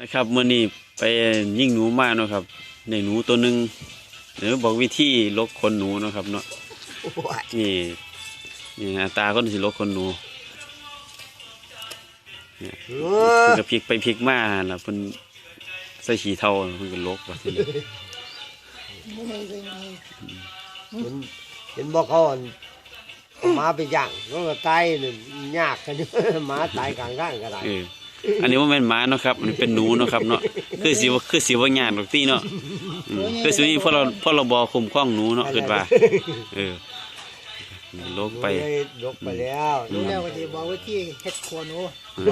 นะครับมื่อนี้ไปยิงหนูมาเนาะครับ ในหนูตัวหนึ่งหรือบอกวิธีลกขนหนูเนาะครับเนาะนี่นี่หน้าตาคนสิลกขนหนูเอเพิ่อนก็พลิกไปพลิกมาล่ะเพิ่นใส่ขี้เท่าเพิ่นก็ลกว่าทีนี้เห็นเห็นบอกเขาอั่นเอาหมาไปย่างแล้วก็ตายนี่ยากกันอยู่ หมาตายกลางร่างก็ได้ เออ อันนี้ว่าแม่นหมาเนาะครับอันนี้เป็นหนูเนาะครับเนาะ คือสิว่าคือสิว่างานดอกตีเนาะอืมคือสิมีพวกเราพวกเราบอคุ้มครองหนูเนาะคิดว่า เออลกไป เลยยกไปแล้วอืรู้มแล้วว่าที่บอกว่าที่เฮ็ดครัวหนูอืม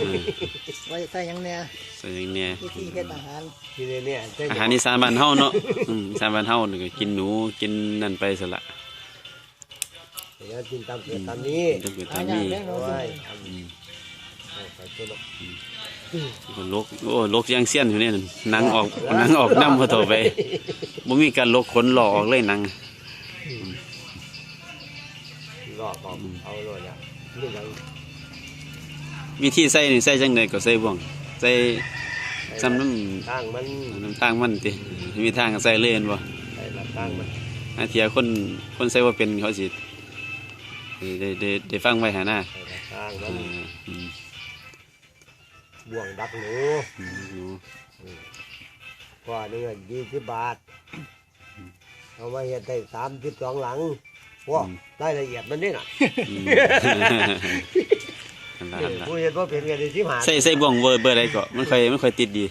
อืมไว้ใส่หยังเนี่ยใส่อย่างเนี้ยวิธีเฮ็ดอาหารทีนี้เนี่ยจะอาหารอีสานบ้านเฮาเนาะอืมอีสานบ้านเฮานี่ก็กินหนูกินนั่นไปซะละเดี๋ยวกินตามเกิดตามนี้จะเกิดหาตามอย่างนี้เลี้ยงหนูโอ้สิยทำ ละก็ลกโอ้ลกยังเสี้ยนอยู่เนี่ยหนังออกหนังออกน้ำเขาโถไปบ่มีการลกขนหล่อออกเลยหนังรอบเอาเอาเลยเนี่ยนี่ยังวิธีใส่นี่ใส่จังไดก็ใส่บ่วงใส่ซ้ำน้ำทางมันน้ำทางมันติมีทางก็ใส่เลยแม่นบ่ใส่ละทางมันอาเทียคนคนใส่ว่าเป็นเขาสิได้ได้ได้ฟังไว้หาหน้าใส่ละทางมัอืนมอืม บ่วงดักหนูอืมหนูกว่านึงยี่สิบบาท เอามาเห็ดได้สามสิบสองหลังว้าได้ละเอียดมันนี่น่ะอืมอันละอันละผู้เห็นว่าเป็นกันได้สิบห้าใส่ใส่บ่วงเบอร์เบอร์ใดก็มันค่อยมันค่อยติดดี